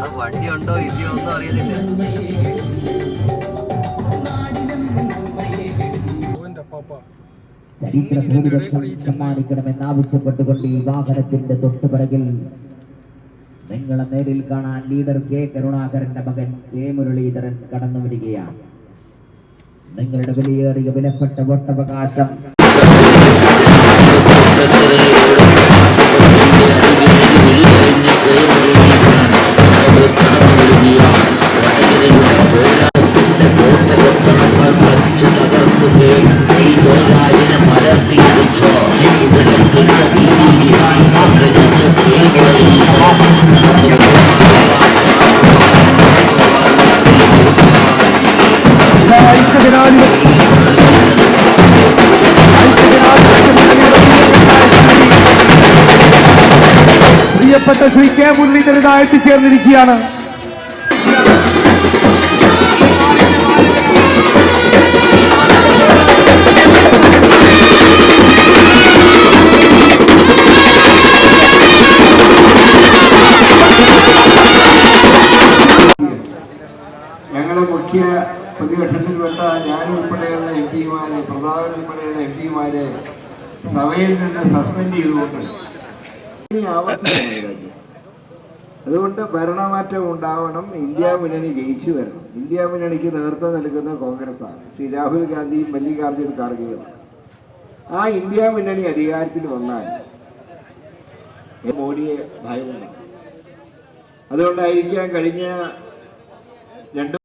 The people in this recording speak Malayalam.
ഇവിടെ വണ്ടി ഉണ്ടോ ഇല്ലയോ ഒന്നും അറിയുന്നില്ല ചരിത്ര ഭൂരിപക്ഷം സമ്മാനിക്കണമെന്ന് ആവശ്യപ്പെട്ടുകൊണ്ട് ഈ വാഹനത്തിന്റെ തൊട്ടുപിറകിൽ നിങ്ങളെ നേരിൽ കാണാൻ ലീഡർ കെ കരുണാകരന്റെ മകൻ കെ മുരളീധരൻ കടന്നു വരികയാണ് നിങ്ങളുടെ വിലയേറിയ വിലപ്പെട്ട വോട്ടവകാശം പ്രിയപ്പെട്ട ശ്രീ കെ മുരളീധരൻ എത്തിച്ചേർന്നിരിക്കുകയാണ് ഞങ്ങളെ മുഖ്യ പ്രതിപക്ഷത്തിൽപ്പെട്ട ഞാൻ ഉൾപ്പെടെയുള്ള എം പിമാരെ പ്രതാപൻ ഉൾപ്പെടെയുള്ള എം പിമാരെ സഭയിൽ നിന്ന് സസ്പെൻഡ് ചെയ്തുകൊണ്ട്. അതുകൊണ്ട് ഭരണമാറ്റം ഉണ്ടാവണം. ഇന്ത്യ മുന്നണി ജയിച്ചു വരണം. ഇന്ത്യ മുന്നണിക്ക് നേതൃത്വം നൽകുന്ന കോൺഗ്രസ്സാണ്. ശ്രീ രാഹുൽ ഗാന്ധിയും മല്ലികാർജുൻ ഖാർഗെയും. ആ ഇന്ത്യ മുന്നണി അധികാരത്തിൽ വന്നാൽ മോഡിയെ ഭയമുണ്ടാകും. അതുകൊണ്ടായിരിക്കാം കഴിഞ്ഞ ఎండు